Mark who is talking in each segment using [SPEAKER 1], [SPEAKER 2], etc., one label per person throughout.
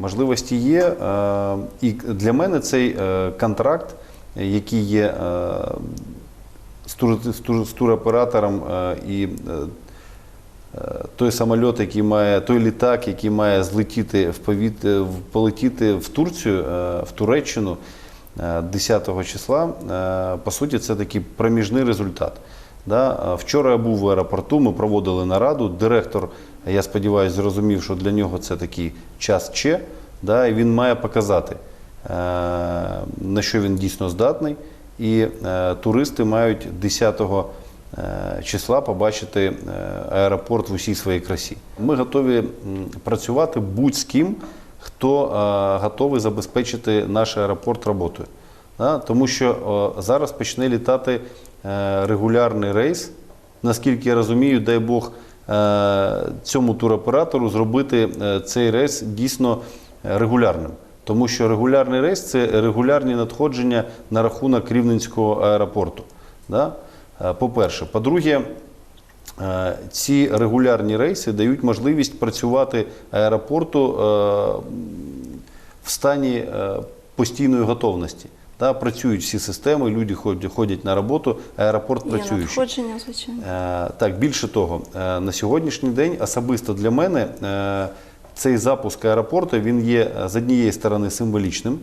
[SPEAKER 1] Можливості є. е, І для мене цей е, контракт, е, який є е, з з туроператором е, і е, е, той самоліт, який має, той літак, який має злетіти в повіт, е, полетіти в Турцію, е, в Туреччину е, 10 числа, е, по суті, це такий проміжний результат. Да? Вчора я був в аеропорту, ми проводили нараду. Директор, я сподіваюся, зрозумів, що для нього це такий час Че, да? і він має показати, е, на що він дійсно здатний. І е, туристи мають 10 е, числа побачити аеропорт в усій своїй красі. Ми готові працювати будь з ким, хто готовий забезпечити наш аеропорт роботою. Тому що зараз почне літати е, регулярний рейс. Наскільки я розумію, дай Бог е, цьому туроператору зробити е, цей рейс дійсно регулярним. Тому що регулярний рейс це регулярні надходження на рахунок Рівненського аеропорту. По-перше. По-друге, ці регулярні рейси дають можливість працювати аеропорту в стані постійної готовності. Да, працюють всі системи, люди ходять, ходять на роботу, аеропорт
[SPEAKER 2] Є
[SPEAKER 1] працюючий.
[SPEAKER 2] надходження, звичайно.
[SPEAKER 1] Е, Так, більше того, е, на сьогоднішній день особисто для мене е, цей запуск аеропорту він є з однієї сторони символічним,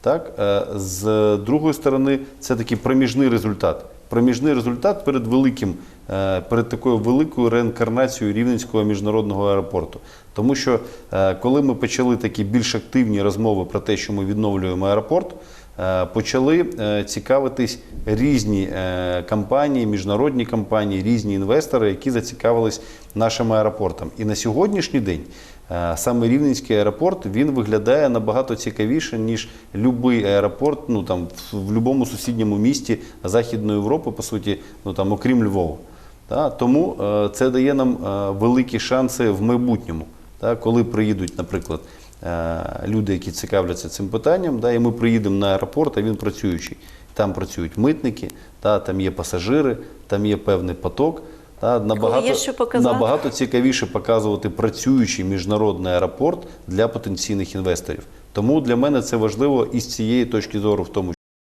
[SPEAKER 1] так, з другої сторони, це такий проміжний результат. Проміжний результат перед великим, перед такою великою реінкарнацією Рівненського міжнародного аеропорту. Тому що коли ми почали такі більш активні розмови про те, що ми відновлюємо аеропорт, почали е, цікавитись різні е, компанії, міжнародні компанії, різні інвестори, які зацікавились нашим аеропортом. І на сьогоднішній день е, саме Рівненський аеропорт він виглядає набагато цікавіше, ніж будь-який аеропорт ну, там, в, будь-якому сусідньому місті Західної Європи, по суті, ну, там, окрім Львова. Та, тому е, це дає нам е, великі шанси в майбутньому. Та, коли приїдуть, наприклад, е, люди, які цікавляться цим питанням, да, і ми приїдемо на аеропорт, а він працюючий. Там працюють митники, та, там є пасажири, там є певний поток. Та, набагато,
[SPEAKER 2] є що
[SPEAKER 1] набагато цікавіше показувати працюючий міжнародний аеропорт для потенційних інвесторів. Тому для мене це важливо і з цієї точки зору, в тому